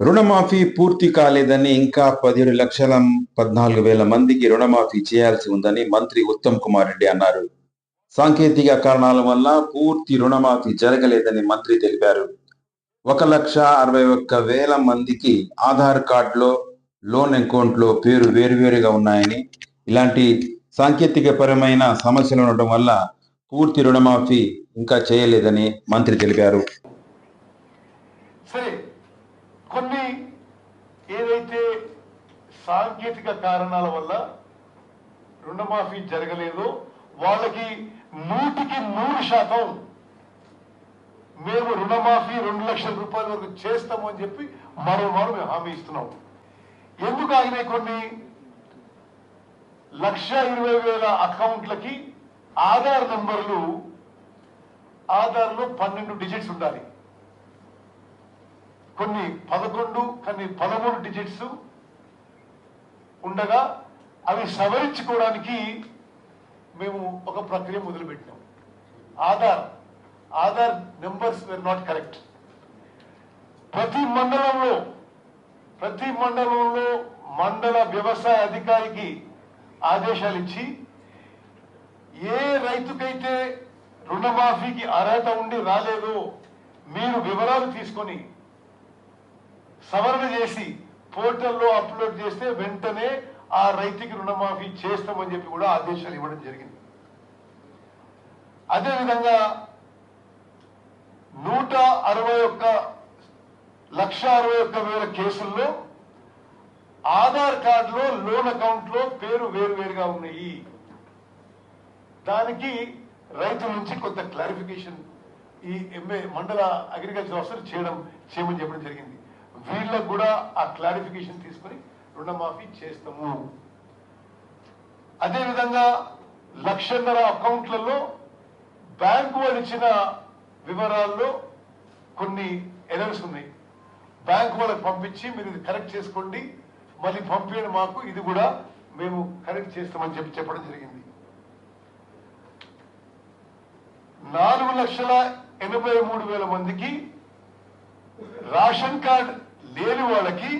రుణమాఫీ పూర్తి కాలేదని ఇంకా పదిహేడు లక్షల పద్నాలుగు వేల మందికి రుణమాఫీ చేయాల్సి ఉందని మంత్రి ఉత్తమ్ కుమార్ రెడ్డి అన్నారు. సాంకేతిక కారణాల వల్ల పూర్తి రుణమాఫీ జరగలేదని మంత్రి తెలిపారు. ఒక లక్ష అరవై ఒక్క వేల మందికి ఆధార్ కార్డులో లోన్ అకౌంట్లో పేరు వేరువేరుగా ఉన్నాయని ఇలాంటి సాంకేతిక పరమైన సమస్యలు ఉండటం వల్ల పూర్తి రుణమాఫీ ఇంకా చేయలేదని మంత్రి తెలిపారు. సరే కొన్ని ఏదైతే సాంకేతిక కారణాల వల్ల రుణమాఫీ జరగలేదో వాళ్ళకి నూటికి నూరు శాతం మేము రుణమాఫీ రెండు లక్షల రూపాయల వరకు చేస్తాము అని చెప్పి మరో మారు మేము హామీ ఇస్తున్నాం ఎందుకు ఆగినాయి కొన్ని? లక్ష ఇరవై వేల అకౌంట్లకి ఆధార్ నంబర్లు ఆధార్లో పన్నెండు డిజిట్స్ ఉండాలి. కొన్ని పదకొండు కొన్ని పదమూడు డిజిట్స్ ఉండగా అవి సవరించుకోవడానికి మేము ఒక ప్రక్రియ మొదలుపెట్టినాం Aadhaar Aadhaar numbers were not correct ప్రతి మండలంలో ప్రతి మండలంలో మండల వ్యవసాయ అధికారికి ఆదేశాలు ఇచ్చి ఏ రైతుకైతే రుణమాఫీకి అర్హత ఉండి రాలేదో మీరు వివరాలు తీసుకొని సవరణ చేసి పోర్టల్లో అప్లోడ్ చేస్తే వెంటనే ఆ రైతుకి రుణమాఫీ చేస్తామని చెప్పి కూడా ఆదేశాలు ఇవ్వడం జరిగింది. అదేవిధంగా నూట అరవై ఒక్క లక్ష అరవై ఒక్క వేల కేసుల్లో ఆధార్ కార్డులో లోన్ అకౌంట్లో పేరు వేరువేరుగా ఉన్నాయి. దానికి రైతు నుంచి కొంత క్లారిఫికేషన్ ఈ ఎంఏ మండల అగ్రికల్చర్ ఆఫీసర్ చేయడం చేయమని చెప్పడం జరిగింది. వీళ్ళకు కూడా ఆ క్లారిఫికేషన్ తీసుకొని రుణమాఫీ చేస్తాము. అదేవిధంగా లక్షన్నర అకౌంట్లలో బ్యాంకు వాళ్ళు ఇచ్చిన వివరాల్లో కొన్ని ఎర్రర్స్ ఉన్నాయి. బ్యాంకు వాళ్ళకి పంపించి మీరు ఇది కరెక్ట్ చేసుకోండి మళ్ళీ పంపించండి మాకు ఇది కూడా మేము కరెక్ట్ చేస్తామని చెప్పి చెప్పడం జరిగింది. నాలుగు లక్షల ఎనభై మూడు వేల మందికి రేషన్ కార్డ్ లేని వాళ్ళకి?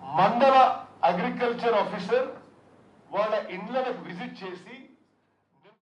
మండల అగ్రికల్చర్ ఆఫీసర్ వాళ్ళ ఇండ్లకు విజిట్ చేసి